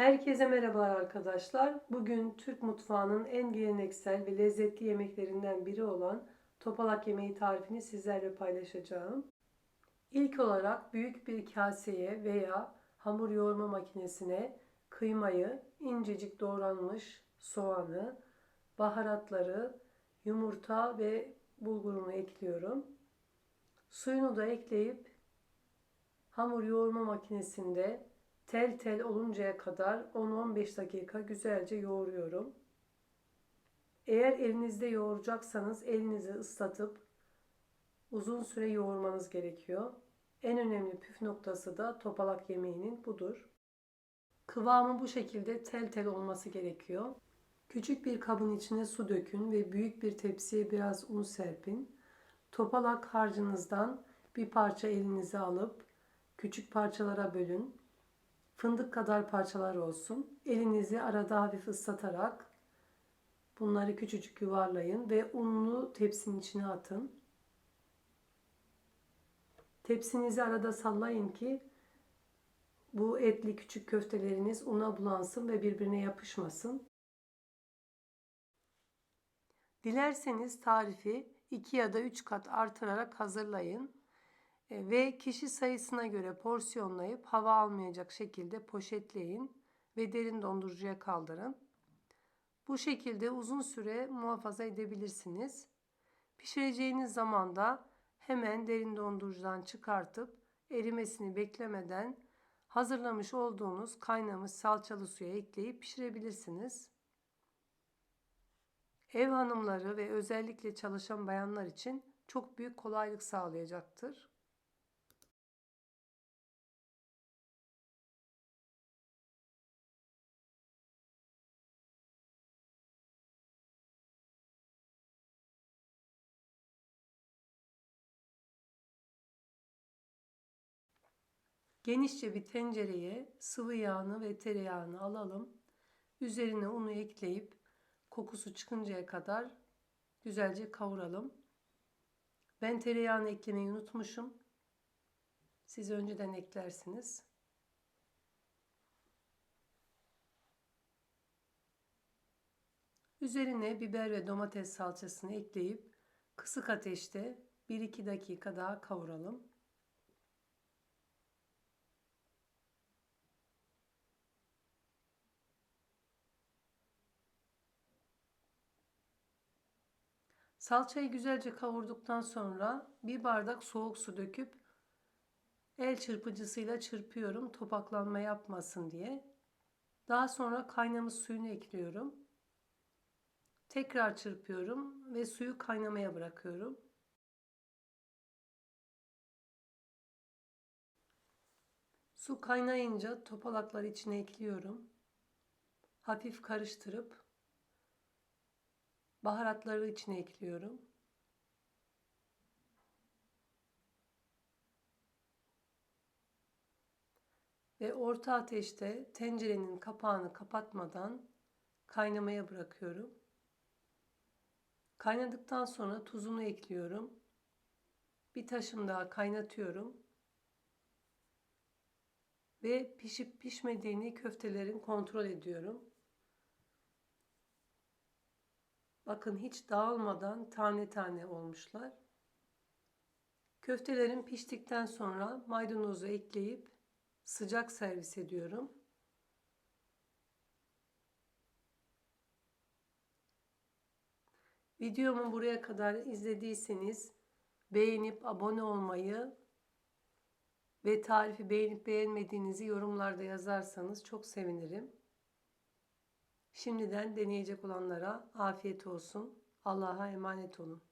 Herkese merhabalar arkadaşlar. Bugün Türk mutfağının en geleneksel ve lezzetli yemeklerinden biri olan topalak yemeği tarifini sizlerle paylaşacağım. İlk olarak büyük bir kaseye veya hamur yoğurma makinesine kıymayı, incecik doğranmış soğanı, baharatları, yumurta ve bulgurumu ekliyorum. Suyunu da ekleyip hamur yoğurma makinesinde tel tel oluncaya kadar 10-15 dakika güzelce yoğuruyorum. Eğer elinizde yoğuracaksanız elinizi ıslatıp uzun süre yoğurmanız gerekiyor. En önemli püf noktası da topalak yemeğinin budur. Kıvamı bu şekilde tel tel olması gerekiyor. Küçük bir kabın içine su dökün ve büyük bir tepsiye biraz un serpin. Topalak harcınızdan bir parça elinize alıp küçük parçalara bölün. Fındık kadar parçalar olsun. Elinizi arada hafif ıslatarak bunları küçücük yuvarlayın ve unlu tepsinin içine atın. Tepsinizi arada sallayın ki bu etli küçük köfteleriniz una bulansın ve birbirine yapışmasın. Dilerseniz tarifi 2 ya da 3 kat artırarak hazırlayın. E, ve kişi sayısına göre porsiyonlayıp hava almayacak şekilde poşetleyin ve derin dondurucuya kaldırın. Bu şekilde uzun süre muhafaza edebilirsiniz. Pişireceğiniz zaman da hemen derin dondurucudan çıkartıp erimesini beklemeden hazırlamış olduğunuz kaynamış salçalı suya ekleyip pişirebilirsiniz. Ev hanımları ve özellikle çalışan bayanlar için çok büyük kolaylık sağlayacaktır. Genişçe bir tencereye sıvı yağını ve tereyağını alalım. Üzerine unu ekleyip kokusu çıkıncaya kadar güzelce kavuralım. Ben tereyağını eklemeyi unutmuşum. Siz önceden eklersiniz. Üzerine biber ve domates salçasını ekleyip kısık ateşte 1-2 dakika daha kavuralım. Salçayı güzelce kavurduktan sonra bir bardak soğuk su döküp el çırpıcısıyla çırpıyorum topaklanma yapmasın diye. Daha sonra kaynamış suyunu ekliyorum. Tekrar çırpıyorum ve suyu kaynamaya bırakıyorum. Su kaynayınca topalakları içine ekliyorum. Hafif karıştırıp Baharatları içine ekliyorum. Ve orta ateşte tencerenin kapağını kapatmadan kaynamaya bırakıyorum. Kaynadıktan sonra tuzunu ekliyorum. Bir taşım daha kaynatıyorum. Ve pişip pişmediğini köftelerin kontrol ediyorum. Bakın hiç dağılmadan tane tane olmuşlar. Köftelerim piştikten sonra maydanozu ekleyip sıcak servis ediyorum. Videomu buraya kadar izlediyseniz beğenip abone olmayı ve tarifi beğenip beğenmediğinizi yorumlarda yazarsanız çok sevinirim. Şimdiden deneyecek olanlara afiyet olsun. Allah'a emanet olun.